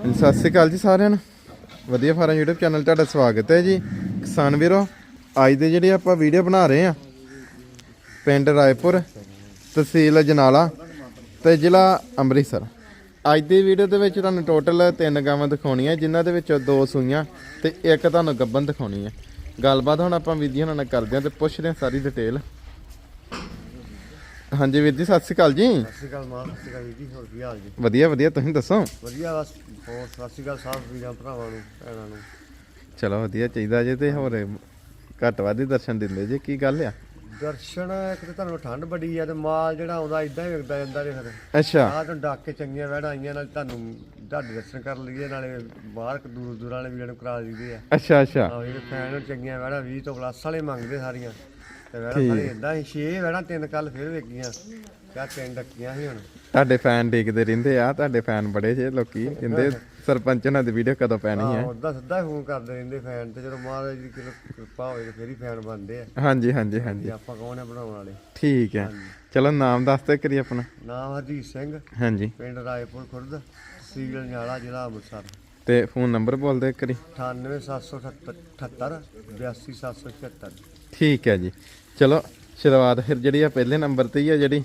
ਸਤਿ ਸ਼੍ਰੀ ਅਕਾਲ ਜੀ ਸਾਰਿਆਂ ਨੂੰ। ਵਧੀਆ ਫਾਰਮ YouTube ਚੈਨਲ ਤੁਹਾਡਾ ਸਵਾਗਤ ਹੈ ਜੀ। ਕਿਸਾਨ ਵੀਰੋ, ਅੱਜ ਦੇ ਜਿਹੜੇ ਆਪਾਂ ਵੀਡੀਓ ਬਣਾ ਰਹੇ ਆ ਪਿੰਡ ਰਾਏਪੁਰ, ਤਹਿਸੀਲ ਜਨਾਲਾ ਤੇ ਜ਼ਿਲ੍ਹਾ ਅੰਮ੍ਰਿਤਸਰ। ਅੱਜ ਦੀ ਵੀਡੀਓ ਦੇ ਵਿੱਚ ਤੁਹਾਨੂੰ ਟੋਟਲ ਤਿੰਨ ਗਾਵਾਂ ਦਿਖਾਉਣੀਆਂ, ਜਿਨ੍ਹਾਂ ਦੇ ਵਿੱਚੋਂ ਦੋ ਸੂਈਆਂ ਤੇ ਇੱਕ ਤੁਹਾਨੂੰ ਗੱਬਨ ਦਿਖਾਉਣੀ ਹੈ। ਗੱਲਬਾਤ ਹੁਣ ਆਪਾਂ ਵੀਡੀਓ ਨਾਲ ਕਰਦੇ ਹਾਂ ਤੇ ਪੁੱਛਦੇ ਹਾਂ ਸਾਰੀ ਡਿਟੇਲ ਹਾਂਜੀ ਵੀਰ ਜੀ ਸਤਿ ਸ਼੍ਰੀ ਅਕਾਲ ਜੀ। ਸਤਿ ਸ਼੍ਰੀ ਅਕਾਲ ਮਾਂ ਸਤਿ ਸ਼੍ਰੀ ਅਕਾਲ ਵੀਰ ਜੀ ਹੋਰ ਕੀ ਹਾਲ ਜੀ? ਵਧੀਆ ਵਧੀਆ ਤੁਸੀਂ ਦੱਸੋ? ਵਧੀਆ ਬਸ ਹੋਰ ਸਤਿ ਸ਼੍ਰੀ ਅਕਾਲ ਸਾਹਿਬ ਵੀਰਾਂ ਭਰਾਵਾਂ ਨੂੰ ਭੈਣਾਂ ਨੂੰ। ਚਲੋ ਵਧੀਆ ਚਾਹੀਦਾ ਜੇ ਤੇ ਹੋਰ ਘੱਟ ਵੱਧ ਹੀ ਦਰਸ਼ਨ ਦਿੰਦੇ ਜੇ ਕੀ ਗੱਲ ਆ? ਦਰਸ਼ਨ ਇੱਕ ਤੇ ਤੁਹਾਨੂੰ ਠੰਡ ਬੜੀ ਆ ਤੇ ਮਾਲ ਜਿਹੜਾ ਆਉਂਦਾ ਇਦਾਂ ਹੀ ਵਿਕਦਾ ਜਾਂਦਾ ਜੇ ਫਿਰ। ਅੱਛਾ। ਆਹ ਤੋਂ ਡੱਕ ਕੇ ਚੰਗੀਆਂ ਵਹਿੜਾਂ ਆਈਆਂ ਨਾਲ ਤੁਹਾਨੂੰ ਤੁਹਾਡੇ ਦਰਸ਼ਨ ਕਰ ਲਈਏ ਨਾਲੇ ਬਾਹਰ ਦੂਰ ਦੂਰ ਵਾਲੇ ਵੀਰਾਂ ਨੂੰ ਕਰਾ ਲਈਦੇ ਆ। ਅੱਛਾ ਅੱਛਾ। ਆਹ ਜਿਹੜੇ ਫੈਨ ਨੂੰ ਚੰਗੀਆਂ ਵਹਿੜਾਂ 20 ਤੋਂ ਪਲੱਸ ਵਾਲੇ ਮੰਗਦੇ ਸਾਰੀਆਂ। ਤੇ ਵਹਿੜਾਂ ਸਾਰੀ ਇਦਾਂ ਹੀ 6 ਵਹਿੜਾਂ ਤਿੰਨ ਕੱਲ ਫਿਰ ਵੇਖੀਆਂ। ਕਿਆ ਤਿੰਨ ਡੱਕੀਆਂ ਸੀ ਹੁਣ। ਤੁਹਾਡੇ ਫੈਨ ਦੇਖਦੇ ਰਹਿੰਦੇ ਆ ਤੁਹਾਡੇ ਫੈਨ ਬੜੇ ਜੇ ਲੋਕੀ। ਕਹਿੰਦੇ ਸਰਪੰਚ ਉਹਨਾਂ ਦੀ ਵੀਡੀਓ ਕਦੋਂ ਪੈਣੀ ਹੈ ਉਹਦਾ ਸਿੱਧਾ ਫੋਨ ਕਰਦੇ ਰਹਿੰਦੇ ਫੈਨ ਤੇ ਜਦੋਂ ਮਹਾਰਾਜ ਦੀ ਕਿਰਪਾ ਕਿਰਪਾ ਹੋਵੇ ਤੇ ਫਿਰ ਹੀ ਫੈਨ ਬਣਦੇ ਆ। ਹਾਂਜੀ ਹਾਂਜੀ ਹਾਂਜੀ। ਜੀ ਆਪਾਂ ਕੌਣ ਆ ਬਣਾਉਣ ਵਾਲੇ? ਠੀਕ ਹੈ ਚਲੋ ਨਾਮ ਦੱਸ ਤੇ ਕਰੀ ਆਪਣਾ। ਨਾਮ ਹਰਜੀਤ ਸਿੰਘ। ਹਾਂਜੀ। ਪਿੰਡ ਰਾਏਪੁਰ ਖੁਰਦ ਤਹਿਸੀਲ ਨਿਆਲਾ ਜ਼ਿਲ੍ਹਾ ਅੰਮ੍ਰਿਤਸਰ। ਤੇ ਫੋਨ ਨੰਬਰ ਬੋਲ ਦੇ ਕਰੀ 98778 82776 ਠੀਕ ਹੈ ਜੀ। ਚਲੋ ਸ਼ੁਰੂਆਤ ਫਿਰ ਜਿਹੜੀ ਆ ਪਹਿਲੇ ਨੰਬਰ ਤੇ ਹੀ ਆ ਜਿਹੜੀ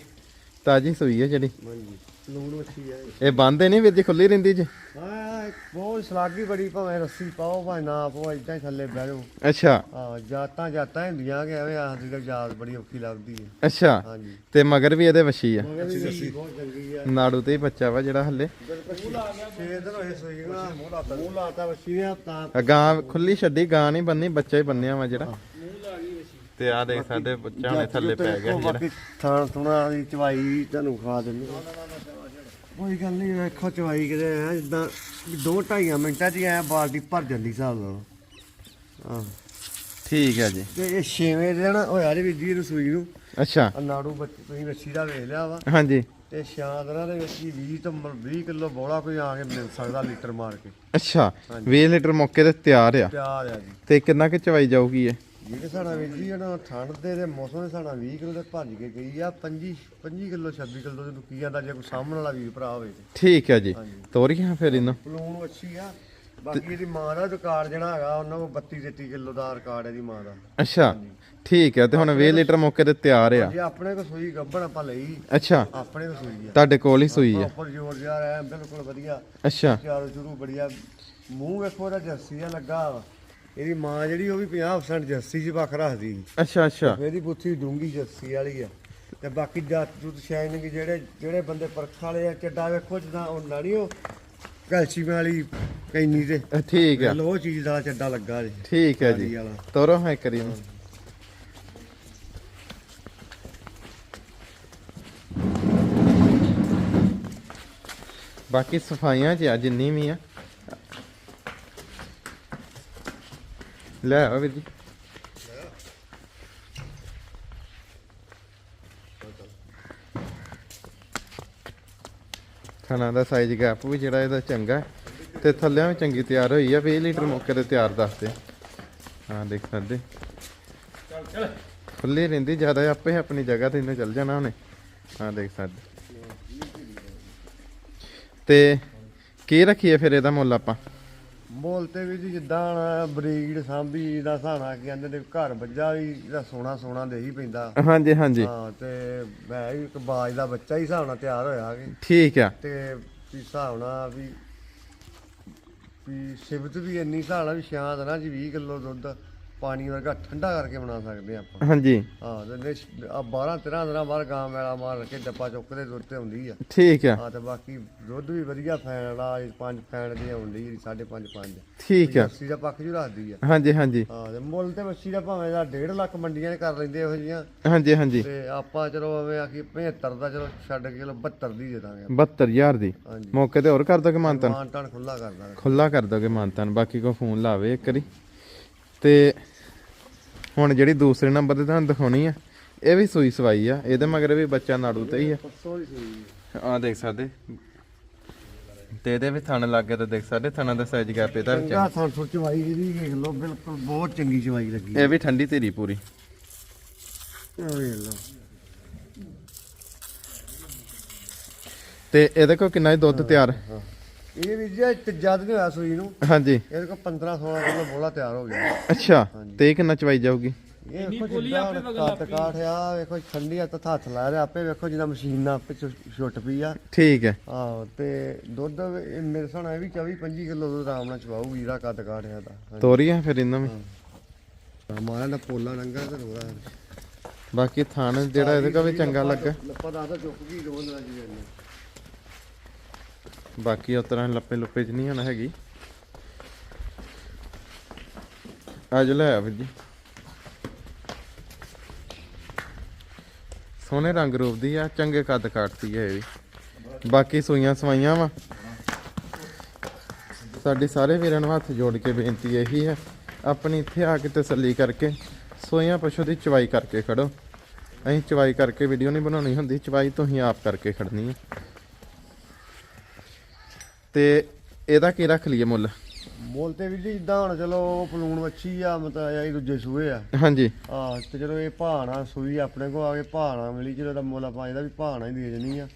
ਤਾਜੀ ਸੂਈ ਹੈ ਜਿਹੜੀ। ਹਾਂਜੀ ਲੂਣ ਮੱਛੀ ਆ ਇਹ ਬੰਦ ਨਹੀਂ ਵੀਰ ਜੀ ਖੁੱਲੀ ਰਹਿੰਦੀ ਜੀ? ਹਾਂ ਬਹੁਤ ਸਲਾਗੀ ਬੜੀ ਭਾਵੇਂ ਰੱਸੀ ਪਾਓ ਭਾਵੇਂ ਨਾ ਪਾਓ ਇਦਾਂ ਹੀ ਥੱਲੇ ਬਹਿ ਜਾਓ। ਅੱਛਾ। ਹਾਂ ਜਾਤਾਂ ਜਾਤਾਂ ਹੁੰਦੀਆਂ ਕਿ ਐਵੇਂ ਆਖਦੀ ਤਾਂ ਜਾਤ ਬੜੀ ਔਖੀ ਲੱਗਦੀ ਹੈ ਅੱਛਾ। ਹਾਂਜੀ। ਤੇ ਮਗਰ ਵੀ ਇਹਦੇ ਵਸ਼ੀ ਆ। ਰੱਸੀ ਬਹੁਤ ਚੰਗੀ ਆ। ਨਾੜੂ ਤੇ ਹੀ ਬੱਚਾ ਵਾ ਜਿਹੜਾ ਹੱਲੇ। ਛੇ ਦਿਨ ਹੋਏ ਸੋਈ ਨਾ। ਮੂੰਹ ਲਾਤਾ। ਮੂੰਹ ਲਾਤਾ ਵੱਛੀ ਨੇ ਤਾਂ ਗਾਂ ਖੁੱਲੀ ਛੱਡੀ ਗਾਂ ਨਹੀਂ ਬੰਨੀ ਬੱਚਾ ਹੀ ਬੰਨਿਆ ਵਾ ਜਿਹੜਾ। ਤੇ ਆ ਦੇਖ ਸਾਡੇ ਬੱਚਾ ਹੁਣੇ ਥੱਲੇ ਪੈ ਗਿਆ ਜਿਹੜਾ। ਬਾਕੀ ਥਾਂ ਥੁਣਾ ਦੀ ਚਵਾਈ ਤੁਹਾਨੂੰ ਖਾ ਦਿੰਦੇ ਕੋਈ ਗੱਲ ਨਹੀਂ ਵੇਖੋ ਚਵਾਈ ਕਿਤੇ ਹੈ ਜਿੱਦਾਂ ਦੋ ਢਾਈਆਂ ਮਿੰਟਾਂ 'ਚ ਐ ਬਾਲਟੀ ਭਰ ਜਾਂਦੀ ਹਿਸਾਬ ਨਾਲ। ਹਾਂ। ਠੀਕ ਹੈ ਜੀ। ਤੇ ਇਹ ਛੇਵੇਂ ਦਿਨ ਹੋਇਆ ਜੀ ਵੀਰ ਜੀ ਰਸੋਈ ਨੂੰ। ਅੱਛਾ। ਨਾੜੂ ਬੱਚ- ਤੁਸੀਂ ਵੱਛੀ ਦਾ ਵੇਖ ਲਿਆ ਵਾ। ਹਾਂਜੀ। ਤੇ ਦਿਨਾਂ ਦੇ ਵਿੱਚ ਹੀ 20 ਤੋਂ 20 ਕਿਲੋ ਬੋਲਾ ਕੋਈ ਆ ਕੇ ਮਿਲ ਸਕਦਾ ਲੀਟਰ ਮਾਰ ਕੇ। ਅੱਛਾ। 20 ਲੀਟਰ ਮੌਕੇ ਤੇ ਤਿਆਰ ਆ। ਪਿਆਰ ਆ ਜੀ। ਤੇ ਕਿੰਨਾ ਕਿ ਚਵਾਈ ਜਾਊਗੀ ਇਹ? ਜਿਹੜੇ ਸਾਡਾ ਵੀਰ ਜੀ ਠੰਡ ਦੇ ਤੇ ਮੌਸਮ ਦੇ ਸਾਡਾ 20 ਕਿਲੋ ਤੇ ਭੱਜ ਕੇ ਗਈ ਆ 25 25 ਕਿਲੋ 26 ਕਿਲੋ ਦੇ ਕੀ ਜਾਂਦਾ ਜੇ ਕੋਈ ਸਾਹਮਣ ਵਾਲਾ ਵੀਰ ਭਰਾ ਹੋਵੇ ਤੇ। ਠੀਕ ਹੈ ਜੀ। ਤੋਰੀਆਂ ਫਿਰ ਇਹਨੂੰ। ਪਲੂਣ ਅੱਛੀ ਆ। ਬਾਕੀ ਇਹਦੀ ਮਾਂ ਦਾ ਰਿਕਾਰਡ ਜਿਹੜਾ ਹੈਗਾ ਉਹਨਾਂ ਕੋਲ 32 33 ਕਿਲੋ ਦਾ ਰਿਕਾਰਡ ਹੈ ਦੀ ਮਾਂ ਦਾ। ਅੱਛਾ ਠੀਕ ਹੈ ਤੇ ਹੁਣ 20 ਲੀਟਰ ਮੌਕੇ ਤੇ ਤਿਆਰ ਆ। ਜੇ ਆਪਣੇ ਕੋ ਸੂਈ ਗੱਭਣ ਆਪਾਂ ਲਈ ਅੱਛਾ। ਆਪਣੇ ਕੋ ਸੂਈ ਆ। ਤੁਹਾਡੇ ਕੋਲ ਹੀ ਸੂਈ ਆ। ਉੱਪਰ ਜੋਰ ਜਿਹਾ ਐ ਬਿਲਕੁਲ ਵਧੀਆ। ਅੱਛਾ। ਚਾਰੋ ਸ਼ੁਰੂ ਬੜੀਆ। ਮੂੰਹ ਵੇਖੋ ਉਹਦਾ ਜਰਸੀ ਆ ਲੱਗਾ ਵਾ। ਇਹਦੀ ਮਾਂ ਜਿਹੜੀ ਉਹ ਵੀ 50% ਜਰਸੀ 'ਚ ਵੱਖ ਰੱਖਦੀ। ਸੀ। ਅੱਛਾ। ਅੱਛਾ ਇਹਦੀ ਬੁੱਥੀ ਡੂੰਗੀ ਜਰਸੀ ਵਾਲੀ ਆ। ਤੇ ਬਾਕੀ ਜਾਤ ਜੁਤ ਸ਼ਾਇਨਿੰਗ ਜਿਹੜੇ ਜਿਹੜੇ ਬੰਦੇ ਪਰਖ ਵਾਲੇ ਆ ਚੱਡਾ ਵੇਖੋ ਜਿੱਦਾਂ ਉਹ ਨਾੜੀ ਉਹ ਕੈਲਸ਼ੀਅਮ ਵਾਲੀ ਕੈਨੀ ਤੇ। ਅ, ਠੀਕ ਆ। ਲੋ ਚੀਜ਼ ਦਾ ਚੱਡਾ ਲੱਗਾ ਜੀ। ਠੀਕ ਹੈ ਨਾੜੀ ਜੀ ਵਾਲਾ। ਤੋਰੋ ਹੈ ਕਰੀ ਇਹਨੂੰ। ਬਾਕੀ ਸਫਾਈਆਂ ਚ ਆ ਜਿੰਨੀ ਵੀ ਆ। ਲੈ ਆਓ ਵੀਰ ਜੀ। ਖਾਣਾ ਦਾ ਸਾਈਜ਼ ਗੈਪ ਵੀ ਜਿਹੜਾ ਇਹਦਾ ਚੰਗਾ ਤੇ ਥੱਲਿਆਂ ਵੀ ਚੰਗੀ ਤਿਆਰ ਹੋਈ ਆ 20 ਲੀਟਰ ਮੌਕੇ ਤੇ ਤਿਆਰ ਦੱਸਦੇ ਹਾਂ ਦੇਖ ਸਕਦੇ। ਖੁੱਲੀ ਰਹਿੰਦੀ, ਜ਼ਿਆਦਾ ਆਪੇ ਆਪਣੀ ਜਗ੍ਹਾ ਤੇ ਇਹਨੇ ਚੱਲ ਜਾਣਾ ਉਹਨੇ। ਹਾਂ ਦੇਖ ਸਕਦੇ। ਤੇ ਕੀ ਰੱਖੀਏ ਫਿਰ ਇਹਦਾ ਮੁੱਲ ਆਪਾਂ? ਮੋਲ ਤੇ ਵੀ ਜੀ ਜਿੱਦਾਂ ਬਰੀਡ ਸਾਂਭੀ ਦਾ ਸਾਣਾ ਕੀ ਕਹਿੰਦੇ ਨੇ ਘਰ ਵੱਜਾ ਵੀ ਇਹਦਾ ਸੋਨਾ ਸੋਨਾ ਦੇ ਹੀ ਪੈਂਦਾ। ਹਾਂਜੀ ਹਾਂਜੀ। ਹਾਂ ਤੇ ਮੈਂ ਵੀ ਇੱਕ ਬਾਜ ਦਾ ਬੱਚਾ ਹੀ ਹਿਸਾਬ ਨਾਲ ਤਿਆਰ ਹੋਇਆ ਕਿ। ਠੀਕ ਆ। ਤੇ ਵੀ ਹਿਸਾਬ ਨਾਲ ਵੀ ਵੀ ਸਿਬਤ ਵੀ ਇੰਨੀ ਹਿਸਾਬ ਨਾਲ ਵੀ ਸ਼ਾਂਤ ਨਾ ਜੀ 20 ਕਿਲੋ ਦੁੱਧ ਪਾਣੀ ਵਰਗਾ ਠੰਡਾ ਕਰਕੇ ਬਣਾ ਸਕਦੇ ਆਪਾਂ। ਹਾਂਜੀ। ਹਾਂ ਤੇ ਆ 12 13 ਦਿਨਾਂ ਬਾਅਦ ਗਾਂ ਮੇਲਾ ਮਾਰ ਕੇ ਡੱਬਾ ਚੁੱਕਦੇ ਦੁੱਧ ਤੇ ਹੁੰਦੀ ਆ। ਠੀਕ ਆ। ਹਾਂ ਤੇ ਬਾਕੀ ਦੁੱਧ ਵੀ ਵਧੀਆ ਫੈਨ ਵਾਲਾ ਇਹ ਪੰਜ ਫੈਨ ਦੀ ਹੁੰਦੀ ਜਿਹੜੀ 5.5 5 ਠੀਕ ਆ। ਅੱਸੀ ਦਾ ਪੱਖ ਜੂ ਰੱਖਦੀ ਆ। ਹਾਂਜੀ ਹਾਂਜੀ। ਹਾਂ ਤੇ ਮੁੱਲ ਤੇ ਮੱਛੀ ਦਾ ਭਾਵੇਂ ਦਾ 1.5 ਲੱਖ ਮੰਡੀਆਂ ਨੇ ਕਰ ਲੈਂਦੇ ਇਹੋ ਜੀਆਂ ਹਾਂਜੀ ਹਾਂਜੀ। ਤੇ ਆਪਾਂ ਚਲੋ ਐਵੇਂ ਆਖੀ 75 ਦਾ ਚਲੋ ਛੱਡ ਕੇ ਚਲੋ 72 ਦੀ ਦੇ ਦਾਂਗੇ 72000 ਦੀ। ਹਾਂਜੀ। ਮੌਕੇ ਤੇ ਹੋਰ ਕਰ ਦੋਗੇ ਮਾਨਤਨ? ਮਾਨ ਟਾਨ ਖੁੱਲਾ ਕਰ ਦਾਂਗੇ। ਖੁੱਲਾ ਕਰ ਦੋਗੇ ਮਾਨਤਨ। ਬਾਕੀ ਕੋ ਫੋਨ ਲਾਵੇ ਇੱਕ ਵਾਰੀ। ਤੇ ਹੁਣ ਜਿਹੜੀ ਦੂਸਰੇ ਨੰਬਰ ਤੇ ਤੁਹਾਨੂੰ ਦਿਖਾਉਣੀ ਆ ਇਹ ਵੀ ਸੂਈ ਸਵਾਈ ਆ ਇਹਦੇ ਮਗਰ ਵੀ ਬੱਚਾ ਨਾੜੂ ਤੇ ਹੀ ਆ। ਆ ਦੇਖ ਸਕਦੇ। ਤੇ ਇਹਦੇ ਵੀ ਥਣ ਲੱਗੇ ਤੇ ਦੇਖ ਸਕਦੇ ਥਣਾਂ ਦਾ ਸਾਈਜ਼ ਗਿਆ ਇਹਦਾ ਵਿੱਚ ਚੰਗਾ। ਥਾਂ ਥੋੜੀ ਚਵਾਈ ਇਹਦੀ ਵੇਖ ਲਓ ਬਿਲਕੁਲ ਬਹੁਤ ਚੰਗੀ ਚਵਾਈ ਲੱਗੀ। ਇਹ ਵੀ ਠੰਡੀ ਧੀਰੀ ਪੂਰੀ। ਤੇ ਇਹਦੇ ਕੋ ਕਿੰਨਾ ਹੀ ਦੁੱਧ ਤਿਆਰ? ਇਹ ਵੀ ਜੀ ਤੀਜਾ ਦਿਨ ਹੋਇਆ ਸੂਈ ਨੂੰ ਹਾਂਜੀ। ਇਹਦੇ ਕੋਲ 15 16 ਕਿਲੋ ਬੋਲਾ ਤਿਆਰ ਹੋ ਗਿਆ। ਅੱਛਾ ਤੇ ਇਹ ਕਿੰਨਾ ਚਵਾਈ ਜਾਊਗੀ? ਇਹ ਵੇਖੋ ਜਿੱਦਾਂ ਕੱਟ ਕਾਠ ਆ ਵੇਖੋ ਠੰਡੀ ਆ ਤਾਂ ਹੱਥ ਲਾ ਰਿਹਾ ਆਪੇ ਵੇਖੋ ਜਿੱਦਾਂ ਮਸ਼ੀਨ ਨਾਲ ਆਪੇ ਛੁ- ਛੁੱਟ ਪਈ ਆ। ਠੀਕ ਹੈ। ਆਹੋ ਤੇ ਦੁੱਧ ਇਹ ਮੇਰੇ ਸਾਹਮਣੇ ਇਹ ਵੀ 24 25 ਕਿਲੋ ਦੁੱਧ ਆਰਾਮ ਨਾਲ ਚਵਾਊਗੀ ਜਿਹੜਾ ਕੱਦ ਕਾਠ ਆ ਦਾ ਤੋਰੀ ਆ ਫਿਰ ਇਹਨਾਂ ਵੀ ਮਾਰਾ ਦਾ ਪੋਲਾ ਰੰਗਾ ਤੇ ਬਾਕੀ ਥਣ ਜਿਹੜਾ ਇਹਦੇ ਕਾ ਵੀ ਚੰਗਾ ਲੱਗਾ। ਲੱਪਾ ਦਾ ਤਾਂ ਚੁੱਕ ਗਈ ਬਾਕੀ ਉਸ ਤਰ੍ਹਾਂ ਲੱਪੇ ਲੁੱਪੇ ਚ ਨਹੀਂ ਹੋਣਾ ਹੈਗੀ। ਅੱਜ ਲੈ ਆ ਵੀਰ ਜੀ। ਸੋਹਣੇ ਰੰਗ ਰੂਪ ਦੀ ਆ, ਚੰਗੇ ਕੱਦ ਕਾਟਦੀ ਹੈ ਇਹ ਵੀ। ਬਾਕੀ ਸੂਈਆਂ ਸਵਾਈਆਂ ਵਾ। ਸਾਡੀ ਸਾਰੇ ਵੀਰਾਂ ਨੂੰ ਹੱਥ ਜੋੜ ਕੇ ਬੇਨਤੀ ਇਹੀ ਹੈ, ਆਪਣੀ ਇੱਥੇ ਆ ਕੇ ਤਸੱਲੀ ਕਰਕੇ, ਸੋਈਆਂ ਪਸ਼ੂ ਦੀ ਚਵਾਈ ਕਰਕੇ ਖੜੋ। ਅਸੀਂ ਚਵਾਈ ਕਰਕੇ ਵੀਡੀਓ ਨਹੀਂ ਬਣਾਉਣੀ ਹੁੰਦੀ, ਚਵਾਈ ਤੁਸੀਂ ਆਪ ਕਰਕੇ ਖੜਨੀ ਹੈ ਤੇ ਇਹਦਾ ਕੀ ਰੱਖ ਲਈਏ ਮੁੱਲ? ਮੁੱਲ ਤੇ ਵੀ ਜੀ ਜਿੱਦਾਂ ਹੁਣ ਚਲੋ ਪਲੂਣ ਵੱਛੀ ਆ ਮਤਲਬ ਇਹ ਦੂਜੇ ਸੂਏ ਆ। ਹਾਂਜੀ। ਆ ਤੇ ਚਲੋ ਇਹ ਭਾਣਾ ਸੂਈ ਆਪਣੇ ਕੋ ਆ ਕੇ ਭਾਣਾ ਮਿਲੀ ਚਲੋ ਦਾ ਮੁੱਲ ਆਪਾਂ ਇਹਦਾ ਵੀ ਭਾਣਾ ਹੀ ਦੇ ਜਣੀ ਆ।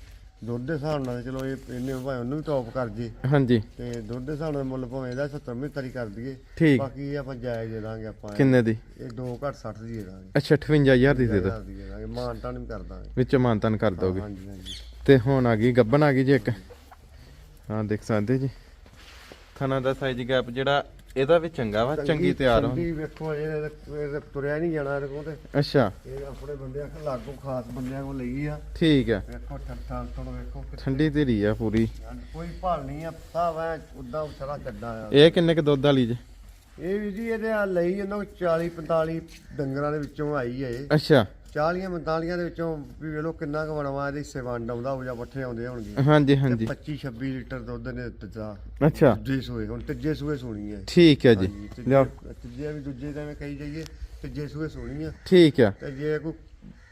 ਦੁੱਧ ਦੇ ਹਿਸਾਬ ਨਾਲ ਚਲੋ ਇਹ ਇਹਨੇ ਭਾਵੇਂ ਉਹਨੂੰ ਵੀ ਟੌਪ ਕਰ ਜੇ ਹਾਂਜੀ। ਤੇ ਦੁੱਧ ਦੇ ਹਿਸਾਬ ਨਾਲ ਮੁੱਲ ਭਾਵੇਂ ਇਹਦਾ 70 ਮਿੰਟਾਰੀ ਕਰ ਦਈਏ। ਠੀਕ। ਬਾਕੀ ਆਪਾਂ ਜਾਇਜ਼ ਦੇ ਦਾਂਗੇ ਆਪਾਂ। ਕਿੰਨੇ ਦੀ? ਇਹ 2 ਘੱਟ 60 ਦੀ ਦੇ ਦਾਂਗੇ। ਅੱਛਾ 58000 ਦੀ ਦੇ ਦਾਂਗੇ। ਮਾਨਤਾ ਨਹੀਂ ਕਰ ਦਾਂਗੇ। ਵਿੱਚ ਮਾਨਤਨ ਕਰ ਦੋਗੇ। ਹਾਂਜੀ ਹਾਂਜੀ। ਤੇ ਹੁਣ ਆ ਗਈ ਗੱਬਨ ਆ ਗਈ ਜੀ ਇੱਕ। ਹਾਂ ਦੇਖ ਸਕਦੇ ਜੀ। ਖਾਣਾ ਦਾ ਸਾਈਜ਼ ਗੈਪ ਜਿਹੜਾ ਇਹਦਾ ਵੀ ਚੰਗਾ ਵਾ ਚੰਗੀ ਤਿਆਰ ਹੋ ਚੰਗੀ ਵੇਖੋ ਇਹ ਇਹ ਤੁਰਿਆ ਨਹੀਂ ਜਾਣਾ ਇਹਦੇ ਕੋਲ ਤੇ। ਅੱਛਾ। ਇਹ ਆਪਣੇ ਬੰਦੇ ਆਖ ਲਾਗੂ ਖਾਸ ਬੰਦਿਆਂ ਕੋਲ ਲਈ ਆ। ਠੀਕ ਹੈ ਵੇਖੋ ਠੱਠਾ ਤੋਂ ਵੇਖੋ ਠੰਡੀ ਧੀਰੀ ਆ ਪੂਰੀ। ਕੋਈ ਭਾਲ ਨਹੀਂ ਆ ਸਭ ਐ ਉਦਾਂ ਸਾਰਾ ਚੱਡਾ ਆ। ਇਹ ਕਿੰਨੇ ਕ ਦੁੱਧ ਵਾਲੀ ਜੀ? ਇਹ ਵੀ ਜੀ ਇਹਦੇ ਆ ਲਈ ਇਹਨਾਂ 40 45 ਡੰਗਰਾਂ ਦੇ ਵਿੱਚੋਂ ਆਈ ਹੈ ਇਹ। ਅੱਛਾ। 40 45 ਦੇ ਵਿੱਚੋਂ ਵੀ ਵੇਖ ਕਿੰਨਾ ਕੁ ਬਣਵਾ ਇਹਦੇ ਹਿੱਸੇ ਵੰਡ ਆਉਂਦਾ ਹੋ ਜਾਂ ਪੱਠੇ ਆਉਂਦੇ ਹੋਣਗੇ। ਹਾਂਜੀ ਹਾਂਜੀ। 25 26 ਲੀਟਰ ਦੁੱਧ ਨੇ ਦਿੱਤਾ ਅੱਛਾ। ਦੂਜੇ ਸੂਏ ਹੁਣ ਤੀਜੇ ਸੂਏ ਸੋਣੀ ਹੈ। ਠੀਕ ਹੈ ਜੀ। ਹਾਂਜੀ, ਤੀਜੇ- ਲਿਆਓ। ਤੀਜੇ ਵੀ ਦੂਜੇ ਤਾਂ ਐਵੇਂ ਕਹੀ ਜਾਈਏ ਤੀਜੇ ਸੂਏ ਸੋਣੀ ਆ। ਠੀਕ ਹੈ। ਤੇ ਜੇ ਕੋਈ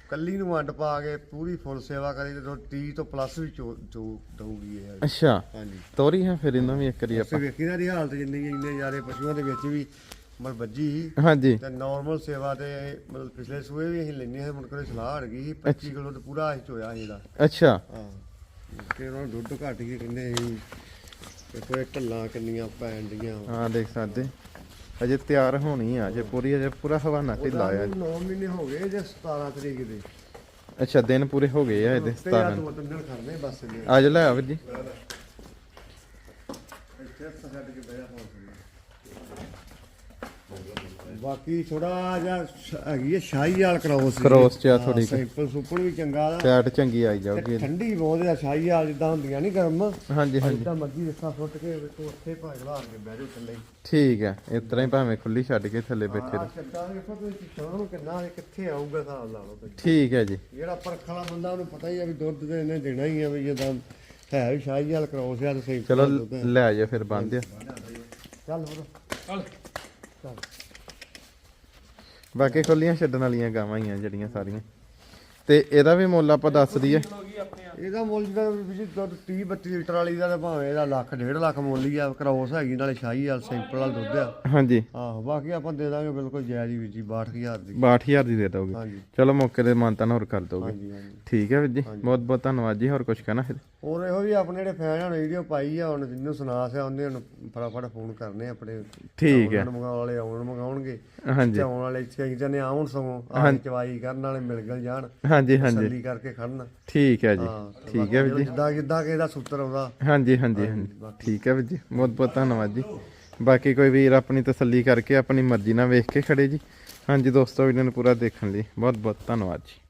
ਕੱਲੀ ਨੂੰ ਵੰਡ ਪਾ ਕੇ ਪੂਰੀ ਫੁੱਲ ਸੇਵਾ ਕਰੇ ਤੇ 30 ਤੋਂ ਪਲੱਸ ਵੀ ਚੋ ਚੋ ਦਊਗੀ ਇਹ। ਅੱਛਾ। ਹਾਂਜੀ। ਤੋਰੀ ਹੈ ਫਿਰ ਇਹਨਾਂ ਵੀ ਇੱਕ ਵਾਰੀ ਅਸੀਂ ਆਪਾਂ। ਵੇਖੀ ਨਾ ਦੀ ਹਾਲਤ ਜਿੰਨੀ ਇੰਨੇ ਜ਼ਿਆਦੇ ਪਸ਼ੂਆਂ ਦੇ ਵਿੱਚ ਵੀ ਮਤਲਬ ਵੱਜੀ ਹਾਂਜੀ। ਤੇ ਨਾਰਮਲ ਸੇਵਾ ਤੇ ਮਤਲਬ ਪਿਛਲੇ ਸੂਏ ਵੀ ਅਸੀਂ ਲੈਣੇ ਸੀ ਮੁੜ ਕੇ ਸਲਾਹ ਹਟ ਗਈ ਸੀ 25 ਕਿਲੋ ਤੇ ਪੂਰਾ ਅਸੀਂ ਚੋਇਆ ਸੀ ਇਹਦਾ। ਅੱਛਾ। ਹਾਂ। ਤੇ ਉਹਨਾਂ ਨੂੰ ਦੁੱਧ ਘੱਟ ਗਈ ਕਹਿੰਦੇ ਸੀ। ਤੇ ਕੋਈ ਢੱਲਾਂ ਕਿੰਨੀਆਂ ਪੈਣ ਡੀਆਂ ਹਾਂ ਦੇਖ ਸਕਦੇ। ਅਜੇ ਤਿਆਰ ਹੋਣੀ ਆ ਅਜੇ ਪੂਰੀ ਅਜੇ ਪੂਰਾ ਹਵਾਨਾ ਢਿੱਲਾ ਆ 9 ਮਹੀਨੇ ਹੋ ਗਏ ਜੇ 17 ਤਰੀਕ ਦੇ। ਅੱਛਾ ਦਿਨ ਪੂਰੇ ਹੋ ਗਏ ਆ ਇਹਦੇ ਤੇ ਆ 17 ਦੋ ਤਿੰਨ ਦਿਨ ਕਰਨੇ ਬਸ ਇਹਨੇ ਅੱਜ ਲੈ ਆ ਵੀਰ ਜੀ। ਇੱਥੇ ਛੱਡ ਕੇ ਬਹਿ ਜਾ ਫੋਨ ਬਾਕੀ ਥੋੜਾ ਜਿਹਾ ਸ਼- ਹੈਗੀ ਹੈ ਸ਼ਾਹੀ ਵਾਲ ਕਰਾਉਸ Cross ਚ ਆ ਥੋੜ੍ਹੀ ਕੁ। ਸਿੰਪਲ ਸੁਪਰ ਵੀ ਚੰਗਾ ਦਾ ਫੈਟ ਚੰਗੀ ਆਈ ਜਾਊਗੀ। ਠੰਡੀ ਬਹੁਤ ਆ ਸ਼ਾਹੀ ਵਾਲ ਜਿੱਦਾਂ ਹੁੰਦੀਆਂ ਨਹੀਂ ਗਰਮ। ਹਾਂਜੀ ਹਾਂਜੀ। ਜਿੱਦਾਂ ਮਰਜ਼ੀ ਰਿਸਾ ਸੁੱਟ ਕੇ ਵੇਖੋ ਉੱਥੇ ਭਾਗ ਲਾਰ ਕੇ ਬਹਿ ਜਾਓ ਥੱਲੇ। ਠੀਕ ਹੈ ਇਸ ਤਰ੍ਹਾਂ ਹੀ ਭਾਵੇਂ ਖੁੱਲੀ ਛੱਡ ਕੇ ਥੱਲੇ ਬੈਠੇ ਰਹੋ। ਚੱਡਾ ਵੇਖੋ ਤੁਸੀਂ ਸ਼ਾਮ ਨੂੰ ਕਿੰਨਾ ਕਿੱਥੇ ਆਊਗਾ ਹਿਸਾਬ ਲਾ ਲਓ ਤੁਸੀਂ। ਠੀਕ ਹੈ ਜੀ। ਜਿਹੜਾ ਪਰਖ ਵਾਲਾ ਬੰਦਾ ਉਹਨੂੰ ਪਤਾ ਹੀ ਆ ਵੀ ਦੁੱਧ ਤੇ ਇਹਨੇ ਦੇਣਾ ਹੀ ਆ ਵੀ ਜਦੋਂ ਹੈ ਵੀ ਸ਼ਾਹੀ ਵਾਲ ਕਰਾਉਸ ਆ ਤੇ ਸਹੀ ਚਲੋ ਲੈ ਜਾ ਫਿਰ ਬੰਦ ਆ। ਚੱਲ ਬਰੋ ਚੱਲ। ਬਾਕੀ ਖੁੱਲੀਆਂ ਛੱਡਣ ਵਾਲੀਆਂ ਗਾਵਾਂ ਹੀ ਆ ਜਿਹੜੀਆਂ ਸਾਰੀਆਂ। ਤੇ ਇਹਦਾ ਵੀ ਮੁੱਲ ਆਪਾਂ ਦੱਸ ਦਈਏ। ਇਹਦਾ ਮੁੱਲ ਜਿਹੜਾ ਵੀ ਦੁੱਧ 30 32 ਲੀਟਰ ਵਾਲੀ ਦਾ ਤਾਂ ਭਾਵੇਂ ਇਹਦਾ ਲੱਖ ਡੇਢ ਲੱਖ ਮੁੱਲ ਹੀ ਆ ਕ੍ਰੋਸ ਹੈਗੀ ਨਾਲੇ ਸ਼ਾਹੀ ਵਾਲ ਸਿੰਪਲ ਵਾਲ ਦੁੱਧ ਆ। ਹਾਂਜੀ। ਆਹੋ ਬਾਕੀ ਆਪਾਂ ਦੇ ਦਾਂਗੇ ਬਿਲਕੁਲ ਜਾਇਜ਼ ਹੀ ਵੀਰ ਜੀ 62000 ਦੀ। 62000 ਦੀ ਦੇ ਦੋਗੇ। ਚਲੋ ਮੌਕੇ ਤੇ ਮਾਨਤਾਨ ਹੋਰ ਕਰ ਦੋਗੇ। ਠੀਕ ਹੈ ਵੀਰ ਜੀ। ਬਹੁਤ ਬਹੁਤ ਧੰਨਵਾਦ ਜੀ ਹੋਰ ਕੁਝ ਕਹਿਣਾ ਫਿਰ ਹੋਰ ਇਹੋ ਵੀ ਆਪਣੇ ਜਿਹੜੇ ਫੈਨ ਹਨ ਵੀਡੀਓ ਪਾਈ ਆ ਹੁਣ ਜਿਹਨੂੰ ਸੁਣਾ ਸਿਆ ਉਹਨੇ ਹੁਣ ਫਟਾਫਟ ਫੋਨ ਕਰਨੇ ਆਪਣੇ ਠੀਕ ਹੈ ਮੰਗਾਉਣ ਵਾਲੇ ਆਉਣ ਮੰਗਾਉਣਗੇ। ਹਾਂਜੀ। ਆਉਣ ਵਾਲੇ ਇੱਥੇ ਜਨੇ ਆਉਣ ਸਗੋਂ ਆਹ ਚਵਾਈ ਕਰਨ ਵਾਲੇ ਮਿਲ ਗਲ ਜਾਣ। ਹਾਂਜੀ ਹਾਂਜੀ। ਤਸੱਲੀ ਕਰਕੇ ਖੜਨ। ਠੀਕ ਹੈ ਜੀ। ਠੀਕ ਹੈ ਜੀ। ਜਿੱਦਾਂ ਜਿੱਦਾਂ ਕਿ ਇਹਦਾ ਸੂਤਰ ਆਉਂਦਾ। ਹਾਂਜੀ ਹਾਂਜੀ ਹਾਂਜੀ ਠੀਕ ਹੈ ਵੀਰ ਜੀ। ਬਹੁਤ ਬਹੁਤ ਧੰਨਵਾਦ ਜੀ। ਬਾਕੀ ਕੋਈ ਵੀਰ ਆਪਣੀ ਤਸੱਲੀ ਕਰਕੇ ਆਪਣੀ ਮਰਜ਼ੀ ਨਾਲ ਵੇਖ ਕੇ ਖੜੇ ਜੀ। ਹਾਂਜੀ ਦੋਸਤੋ ਵੀਡੀਓ ਨੂੰ ਪੂਰਾ ਦੇਖਣ ਲਈ ਬਹੁਤ ਬਹੁਤ ਧੰਨਵਾਦ ਜੀ।